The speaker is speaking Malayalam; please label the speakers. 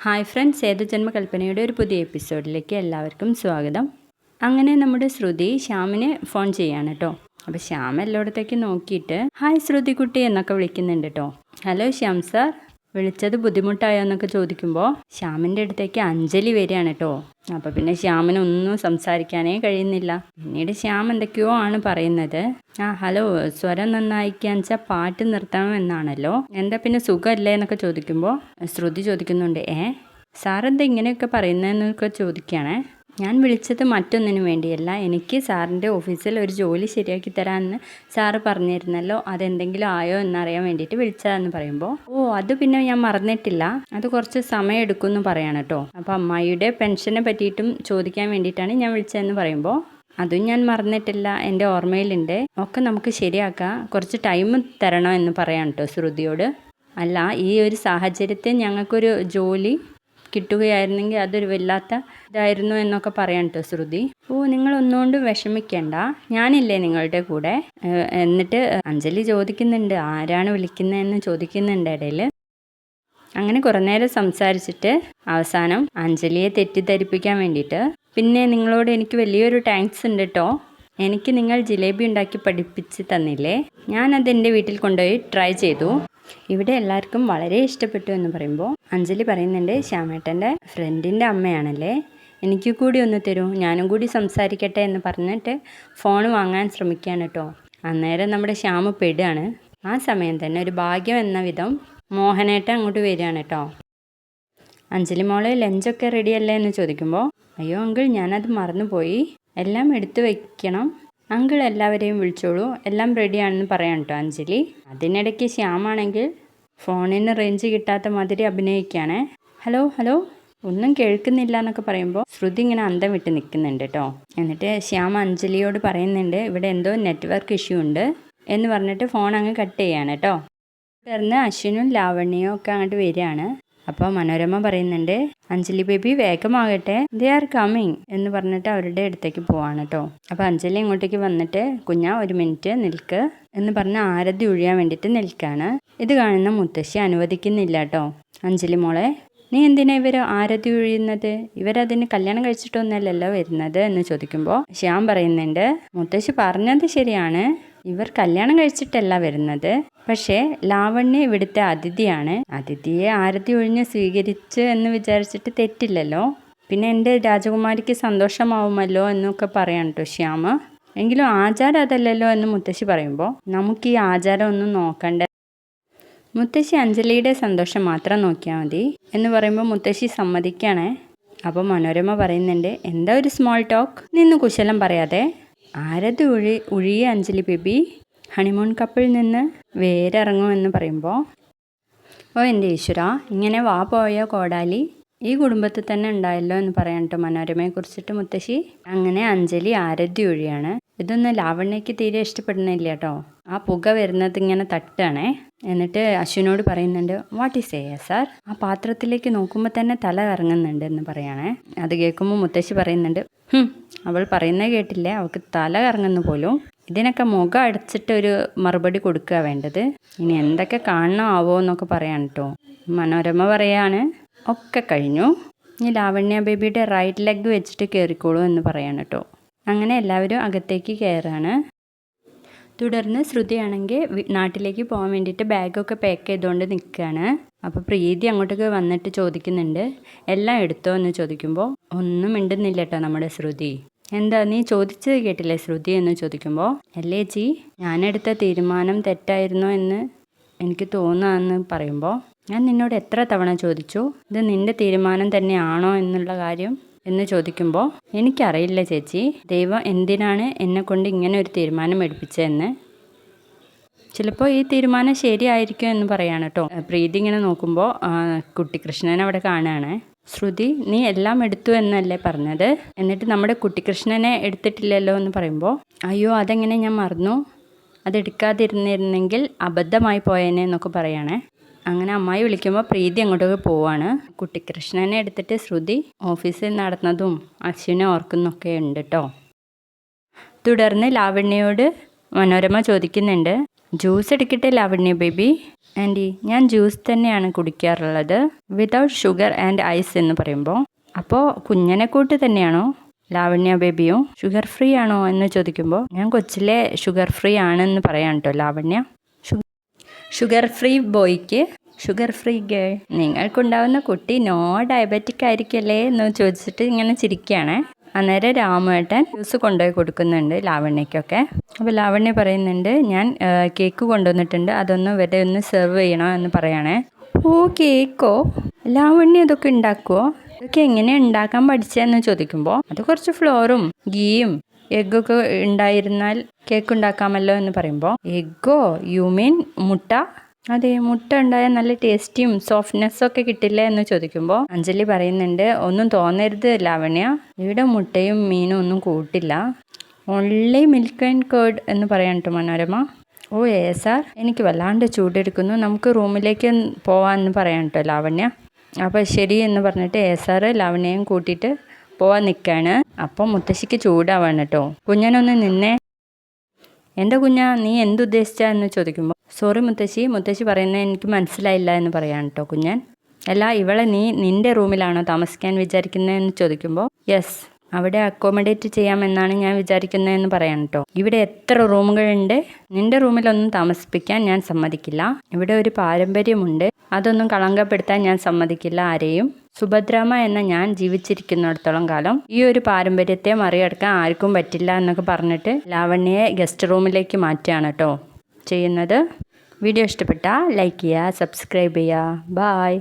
Speaker 1: ഹായ് ഫ്രണ്ട്സ് ഏതു ജന്മകൽപ്പനയുടെ ഒരു പുതിയ എപ്പിസോഡിലേക്ക് എല്ലാവർക്കും സ്വാഗതം. അങ്ങനെ നമ്മുടെ ശ്രുതി ശ്യാമിനെ ഫോൺ ചെയ്യാണ് കേട്ടോ അപ്പോൾ ശ്യാം എല്ലായിടത്തേക്ക് നോക്കിയിട്ട് ഹായ് ശ്രുതി കുട്ടി എന്നൊക്കെ വിളിക്കുന്നുണ്ട് കേട്ടോ ഹലോ ശ്യാം സാർ. വിളിച്ചത് ബുദ്ധിമുട്ടായോ എന്നൊക്കെ ചോദിക്കുമ്പോൾ ശ്യാമിന്റെ അടുത്തേക്ക് അഞ്ജലി വരികയാണ് കേട്ടോ അപ്പോൾ പിന്നെ ശ്യാമിനൊന്നും സംസാരിക്കാനേ കഴിയുന്നില്ല. പിന്നീട് ശ്യാം എന്തൊക്കെയോ ആണ് പറയുന്നത്. ആ ഹലോ സ്വരം നന്നായിക്കാൻ വെച്ചാൽ പാട്ട് നിർത്തണം എന്നാണല്ലോ. എന്താ പിന്നെ സുഖമല്ലേ എന്നൊക്കെ ചോദിക്കുമ്പോൾ ശ്രുതി ചോദിക്കുന്നുണ്ട്. ഏ സാറെന്താ ഇങ്ങനെയൊക്കെ പറയുന്നതെന്നൊക്കെ ചോദിക്കുകയാണേ ഞാൻ വിളിച്ചത് മറ്റൊന്നിനു വേണ്ടിയല്ല. എനിക്ക് സാറിന്റെ ഓഫീസിൽ ഒരു ജോലി ശരിയാക്കി തരാമെന്ന് സാറ് പറഞ്ഞിരുന്നല്ലോ. അതെന്തെങ്കിലും ആയോ എന്നറിയാൻ വേണ്ടിയിട്ട് വിളിച്ചതെന്ന് പറയുമ്പോൾ. ഓ അത് പിന്നെ ഞാൻ മറന്നിട്ടില്ല. അത് കുറച്ച് സമയം എടുക്കുമെന്ന് പറയാണ് കേട്ടോ അപ്പോൾ അമ്മായിയുടെ പെൻഷനെ പറ്റിയിട്ടും ചോദിക്കാൻ വേണ്ടിയിട്ടാണ് ഞാൻ വിളിച്ചതെന്ന് പറയുമ്പോൾ. അതും ഞാൻ മറന്നിട്ടില്ല. എന്റെ ഓർമ്മയിലുണ്ട്. ഒക്കെ നമുക്ക് ശരിയാക്കാം. കുറച്ച് ടൈം തരണം എന്ന് പറയാം കേട്ടോ ശ്രുതിയോട്. അല്ല ഈ ഒരു സാഹചര്യത്തിൽ ഞങ്ങൾക്കൊരു ജോലി കിട്ടുകയായിരുന്നെങ്കിൽ അതൊരു വല്ലാത്ത ഇതായിരുന്നു എന്നൊക്കെ പറയാം കേട്ടോ ശ്രുതി. ഓ നിങ്ങൾ ഒന്നുകൊണ്ടും വിഷമിക്കണ്ട. ഞാനില്ലേ നിങ്ങളുടെ കൂടെ. എന്നിട്ട് അഞ്ജലി ചോദിക്കുന്നുണ്ട് ആരാണ് വിളിക്കുന്നതെന്ന് ചോദിക്കുന്നുണ്ട് ഇടയിൽ അങ്ങനെ കുറേ നേരം സംസാരിച്ചിട്ട് അവസാനം അഞ്ജലിയെ തെറ്റിദ്ധരിപ്പിക്കാൻ വേണ്ടിയിട്ട് പിന്നെ നിങ്ങളോട് എനിക്ക് വലിയൊരു താങ്ക്സ് ഉണ്ട് കേട്ടോ എനിക്ക് നിങ്ങൾ ജിലേബി ഉണ്ടാക്കി പഠിപ്പിച്ച് തന്നില്ലേ? ഞാനത് എന്റെ വീട്ടിൽ കൊണ്ടുപോയി ട്രൈ ചെയ്തു. ഇവിടെ എല്ലാവർക്കും വളരെ ഇഷ്ടപ്പെട്ടു എന്ന് പറയുമ്പോൾ അഞ്ജലി പറയുന്നുണ്ട് ശ്യാമേട്ടന്റെ ഫ്രണ്ടിന്റെ അമ്മയാണല്ലേ? എനിക്ക് കൂടി ഒന്ന് തരൂ ഞാനും കൂടി സംസാരിക്കട്ടെ എന്ന് പറഞ്ഞിട്ട് ഫോൺ വാങ്ങാൻ ശ്രമിക്കുകയാണ് കേട്ടോ. അന്നേരം നമ്മുടെ ശ്യാമ പെടുകയാണ്. ആ സമയം തന്നെ ഒരു ഭാഗ്യം എന്ന വിധം മോഹനേട്ടൻ അങ്ങോട്ട് വരികയാണ് കേട്ടോ. അഞ്ജലി മോളെ ലഞ്ചൊക്കെ റെഡിയല്ലേ എന്ന് ചോദിക്കുമ്പോൾ അയ്യോ അങ്കിൾ ഞാനത് മറന്നുപോയി. എല്ലാം എടുത്തു വയ്ക്കണം അങ്കിൾ എല്ലാവരെയും വിളിച്ചോളൂ. എല്ലാം റെഡിയാണെന്ന് പറയാം കേട്ടോ അഞ്ജലി. അതിനിടയ്ക്ക് ശ്യാമാണെങ്കിൽ ഫോണിന് റേഞ്ച് കിട്ടാത്ത മാതിരി അഭിനയിക്കുകയാണ് ഹലോ ഹലോ ഒന്നും കേൾക്കുന്നില്ല എന്നൊക്കെ പറയുമ്പോൾ ശ്രുതി ഇങ്ങനെ അന്തം വിട്ട് നിൽക്കുന്നുണ്ട് കേട്ടോ. എന്നിട്ട് ശ്യാം അഞ്ജലിയോട് പറയുന്നുണ്ട് ഇവിടെ എന്തോ നെറ്റ്വർക്ക് ഇഷ്യൂ ഉണ്ട് എന്ന് പറഞ്ഞിട്ട് ഫോൺ അങ്ങ് കട്ട് ചെയ്യാണ് കേട്ടോ. തുടർന്ന് അശ്വിനും ലാവണ്യയും ഒക്കെ അങ്ങോട്ട് വരികയാണ്. അപ്പോൾ മനോരമ പറയുന്നുണ്ട് അഞ്ജലി ബേബി വേഗമാകട്ടെ ദേ ആർ കമ്മിങ് എന്ന് പറഞ്ഞിട്ട് അവരുടെ അടുത്തേക്ക് പോവാണ് കേട്ടോ അപ്പോൾ അഞ്ജലി ഇങ്ങോട്ടേക്ക് വന്നിട്ട് കുഞ്ഞ ഒരു മിനിറ്റ് നിൽക്ക് എന്ന് പറഞ്ഞ് ആരതി ഒഴിയാൻ വേണ്ടിയിട്ട് നിൽക്കുകയാണ് ഇത് കാണുന്ന മുത്തശ്ശി അനുവദിക്കുന്നില്ല കേട്ടോ അഞ്ജലി മോളെ നീ എന്തിനാ ഇവർ ആരതി ഒഴിയുന്നത്? ഇവരതിന് കല്യാണം കഴിച്ചിട്ടൊന്നല്ലല്ലോ വരുന്നത് എന്ന് ചോദിക്കുമ്പോൾ ശ്യാം പറയുന്നുണ്ട് മുത്തശ്ശി പറഞ്ഞത് ശരിയാണ് ഇവർ കല്യാണം കഴിച്ചിട്ടല്ല വരുന്നത്. പക്ഷേ ലാവണ്യ ഇവിടുത്തെ അതിഥിയാണ്. അതിഥിയെ ആരതി ഒഴിഞ്ഞ് സ്വീകരിച്ച് എന്ന് വിചാരിച്ചിട്ട് തെറ്റില്ലല്ലോ. പിന്നെ എന്റെ രാജകുമാരിക്ക് സന്തോഷമാവുമല്ലോ എന്നൊക്കെ പറയാം കേട്ടോ ശ്യാമ. എങ്കിലും ആചാരം അതല്ലല്ലോ എന്ന് മുത്തശ്ശി പറയുമ്പോൾ നമുക്ക് ഈ ആചാരം ഒന്നും നോക്കണ്ട. മുത്തശ്ശി അഞ്ജലിയുടെ സന്തോഷം മാത്രം നോക്കിയാൽ മതി എന്ന് പറയുമ്പോൾ മുത്തശ്ശി സമ്മതിക്കണേ. അപ്പോൾ മനോരമ പറയുന്നുണ്ട് എന്താ ഒരു സ്മോൾ ടോക്ക് നിന്ന് കുശലം പറയാതെ. ആരത് ഉഴി ഉഴിയ അഞ്ജലി ബേബി ഹണിമൂൺ കപ്പിൽ നിന്ന് വേരിറങ്ങുമെന്ന് പറയുമ്പോൾ ഓ എന്റെ ഈശ്വര ഇങ്ങനെ വാ പോയ കോടാലി? ഈ കുടുംബത്തിൽ തന്നെ ഉണ്ടായല്ലോ എന്ന് പറയാൻ മനോരമയെ കുറിച്ചിട്ട് മുത്തശ്ശി. അങ്ങനെ അഞ്ജലി ആരതി ഒഴിയാണ് ഇതൊന്നും ലാവണ്യയ്ക്ക് തീരെ ഇഷ്ടപ്പെടുന്നില്ല കേട്ടോ ആ പുക വരുന്നത് ഇങ്ങനെ തട്ടാണേ. എന്നിട്ട് അശ്വിനോട് പറയുന്നുണ്ട് വാട്ട് ഈസ് ഏ സാർ ആ പാത്രത്തിലേക്ക് നോക്കുമ്പോൾ തന്നെ തല കറങ്ങുന്നുണ്ട് എന്ന് പറയണേ. അത് കേൾക്കുമ്പോൾ മുത്തശ്ശി പറയുന്നുണ്ട് "ഹും, അവൾ പറയുന്നത് കേട്ടില്ലേ. അവൾക്ക് തല കറങ്ങുന്നു പോലും. ഇതിനൊക്കെ മുഖം അടച്ചിട്ട് ഒരു മറുപടി കൊടുക്കുക വേണ്ടത്. ഇനി എന്തൊക്കെ കാണണോ ആവോ എന്നൊക്കെ പറയാൻ കേട്ടോ മനോരമ പറയാണ് ഒക്കെ കഴിഞ്ഞു. ഇനി ലാവണ്യ ബേബിയുടെ റൈറ്റ് ലെഗ് വെച്ചിട്ട് കയറിക്കോളൂ എന്ന് പറയാണ് കേട്ടോ അങ്ങനെ എല്ലാവരും അകത്തേക്ക് കയറാണ്. തുടർന്ന് ശ്രുതിയാണെങ്കിൽ നാട്ടിലേക്ക് പോകാൻ വേണ്ടിയിട്ട് ബാഗൊക്കെ പാക്ക് ചെയ്തുകൊണ്ട് നിൽക്കുകയാണ്. അപ്പോൾ പ്രീതി അങ്ങോട്ടേക്ക് വന്നിട്ട് ചോദിക്കുന്നുണ്ട്. എല്ലാം എടുത്തോ എന്ന് ചോദിക്കുമ്പോൾ ഒന്നും മിണ്ടുന്നില്ല കേട്ടോ നമ്മുടെ ശ്രുതി. എന്താ നീ ചോദിച്ചത് കേട്ടില്ലേ ശ്രുതി? എന്ന് ചോദിക്കുമ്പോൾ അല്ലേ ചി ഞാനെടുത്ത തീരുമാനം തെറ്റായിരുന്നോ എന്ന് എനിക്ക് തോന്നുകയെന്ന് പറയുമ്പോൾ ഞാൻ നിന്നോട് എത്ര തവണ ചോദിച്ചു? ഇത് നിന്റെ തീരുമാനം തന്നെയാണോ എന്നുള്ള കാര്യം എന്ന് ചോദിക്കുമ്പോൾ എനിക്കറിയില്ല ചേച്ചി. ദൈവം എന്തിനാണ് എന്നെ കൊണ്ട് ഇങ്ങനെ ഒരു തീരുമാനം എടുപ്പിച്ചതെന്ന്? ചിലപ്പോൾ ഈ തീരുമാനം ശരിയായിരിക്കും എന്ന് പറയാണ് കേട്ടോ പ്രീതി ഇങ്ങനെ നോക്കുമ്പോൾ കുട്ടികൃഷ്ണൻ അവിടെ കാണുകയാണ് ശ്രുതി നീ എല്ലാം എടുത്തു എന്നല്ലേ പറഞ്ഞത്? എന്നിട്ട് നമ്മുടെ കുട്ടിക്കൃഷ്ണനെ എടുത്തിട്ടില്ലല്ലോ എന്ന് പറയുമ്പോൾ അയ്യോ അതെങ്ങനെ ഞാൻ മറന്നു? അതെടുക്കാതിരുന്നിരുന്നെങ്കിൽ അബദ്ധമായി പോയേനെ എന്നൊക്കെ പറയണേ. അങ്ങനെ അമ്മായി വിളിക്കുമ്പോൾ പ്രീതി അങ്ങോട്ടേക്ക് പോവാണ്. കുട്ടിക്കൃഷ്ണനെ എടുത്തിട്ട് ശ്രുതി ഓഫീസിൽ നടന്നതും അശ്വിനെ ഓർക്കുന്നൊക്കെ ഉണ്ട് കേട്ടോ തുടർന്ന് ലാവണ്യയോട് മനോരമ ചോദിക്കുന്നുണ്ട്. ജ്യൂസ് എടുക്കട്ടെ ലാവണ്യ ബേബി? ആന്റി ഞാൻ ജ്യൂസ് തന്നെയാണ് കുടിക്കാറുള്ളത്. വിതൗട്ട് ഷുഗർ ആൻഡ് ഐസ് എന്ന് പറയുമ്പോൾ അപ്പോൾ കുഞ്ഞനെ കൂട്ട് തന്നെയാണോ? ലാവണ്യ ബേബിയോ? ഷുഗർ ഫ്രീ ആണോ എന്ന് ചോദിക്കുമ്പോൾ ഞാൻ കൊച്ചിലെ ഷുഗർ ഫ്രീ ആണെന്ന് പറയാം കേട്ടോ ലാവണ്യ. ഷുഗർ ഫ്രീ ബോയ്ക്ക് ഷുഗർ ഫ്രീ ഗേൾ നിങ്ങൾക്കുണ്ടാവുന്ന കുട്ടി നോ ഡയബറ്റിക് ആയിരിക്കല്ലേ എന്ന് ചോദിച്ചിട്ട് ഇങ്ങനെ ചിരിക്കുകയാണ്. അന്നേരം രാമേട്ടൻ ജ്യൂസ് കൊണ്ടുപോയി കൊടുക്കുന്നുണ്ട് ലാവണ്യക്കൊക്കെ അപ്പോൾ ലാവണ്യ പറയുന്നുണ്ട് ഞാൻ കേക്ക് കൊണ്ടുവന്നിട്ടുണ്ട് അതൊന്ന് ഇവരെ ഒന്ന് സെർവ് ചെയ്യണോ എന്ന് പറയണേ. ഓ കേക്കോ ലാവണ്യ ഇതൊക്കെ ഉണ്ടാക്കുമോ ഇതൊക്കെ എങ്ങനെയാണ് ഉണ്ടാക്കാൻ പഠിച്ചതെന്ന് ചോദിക്കുമ്പോൾ അത് കുറച്ച് ഫ്ലോറും ഗീയും എഗ്ഗൊക്കെ ഉണ്ടായിരുന്നാൽ കേക്ക് ഉണ്ടാക്കാമല്ലോ എന്ന് പറയുമ്പോൾ എഗ്ഗോ യു മീൻ മുട്ട? അതെ മുട്ട ഉണ്ടായാൽ നല്ല ടേസ്റ്റിയും സോഫ്റ്റ്നെസ്സും ഒക്കെ കിട്ടില്ല എന്ന് ചോദിക്കുമ്പോൾ അഞ്ജലി പറയുന്നുണ്ട് ഒന്നും തോന്നരുത് ലാവണ്യ. ഇവിടെ മുട്ടയും മീനും ഒന്നും കൂട്ടില്ല. ഓൺലി മിൽക്ക് ആൻഡ് കേർഡ് എന്ന് പറയാൻ കേട്ടോ മനോരമ. ഓ ഏ സാർ എനിക്ക് വല്ലാണ്ട് ചൂടെടുക്കുന്നു. നമുക്ക് റൂമിലേക്ക് പോവാമെന്ന് പറയാൻ കേട്ടോ ലാവണ്യ. അപ്പോൾ ശരി എന്ന് പറഞ്ഞിട്ട് ഏ സാറ് ലാവണ്യയും കൂട്ടിയിട്ട് പോവാൻ നിൽക്കുകയാണ് അപ്പം മുത്തശ്ശിക്ക് ചൂടാവാണ് കേട്ടോ കുഞ്ഞനൊന്ന് നിന്നേ. എന്റെ കുഞ്ഞാ നീ എന്തുദ്ദേശിച്ചാ എന്ന് ചോദിക്കുമ്പോൾ സോറി മുത്തശ്ശി മുത്തശ്ശി പറയുന്നത് എനിക്ക് മനസ്സിലായില്ല എന്ന് പറയാണ് കേട്ടോ കുഞ്ഞൻ. അല്ല ഇവളെ നീ നിന്റെ റൂമിലാണോ താമസിക്കാൻ വിചാരിക്കുന്നതെന്ന് ചോദിക്കുമ്പോൾ യെസ് അവിടെ അക്കോമഡേറ്റ് ചെയ്യാമെന്നാണ് ഞാൻ വിചാരിക്കുന്നതെന്ന് പറയാൻ കേട്ടോ ഇവിടെ എത്ര റൂമുകളുണ്ട്? നിന്റെ റൂമിലൊന്നും താമസിപ്പിക്കാൻ ഞാൻ സമ്മതിക്കില്ല. ഇവിടെ ഒരു പാരമ്പര്യമുണ്ട്. അതൊന്നും കളങ്കപ്പെടുത്താൻ ഞാൻ സമ്മതിക്കില്ല ആരെയും. സുഭദ്രാമ എന്ന ഞാൻ ജീവിച്ചിരിക്കുന്നിടത്തോളം കാലം ഈ ഒരു പാരമ്പര്യത്തെ മറികടക്കാൻ ആർക്കും പറ്റില്ല എന്നൊക്കെ പറഞ്ഞിട്ട് ലാവണ്യയെ ഗസ്റ്റ് റൂമിലേക്ക് മാറ്റുകയാണ് കേട്ടോ. ചെയ്യുന്നത്. വീഡിയോ ഇഷ്ടപ്പെട്ടാൽ ലൈക്ക് ചെയ്യുക സബ്സ്ക്രൈബ് ചെയ്യുക. ബായ്